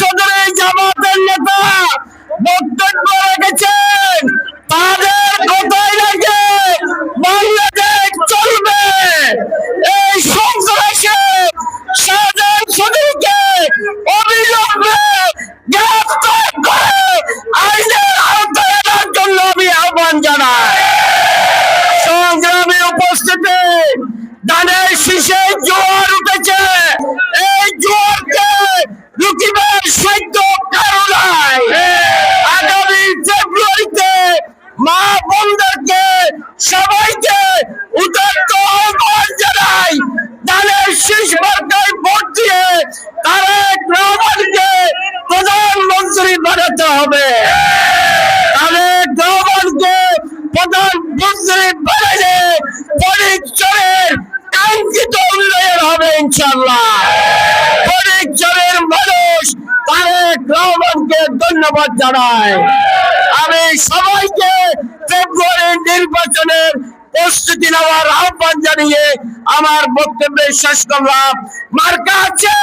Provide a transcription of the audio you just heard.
সদরে জামাতের নেতা, বক্তব্য রেখেছেন। অবিলম্বে গ্রেফতার করে আইনের আওতায় আনার জন্য আমি আহ্বান জানাই। সংগ্রামে উপস্থিতি ধানের শীষে জোয়ার উঠেছে। প্রধানমন্ত্রী বানাতে হবে। বানালে পরিচয়ের কাঙ্ক্ষিত উন্নয়ন হবে ইনশাল্লাহ পরিচয়ের মানুষ ধন্যবাদ জানায় আমি সবাইকে ফেব্রুয়ারি নির্বাচনের প্রস্তুতি নেওয়ার আহ্বান জানিয়ে আমার বক্তব্যে শেষ করলাম। মার্কা আছে।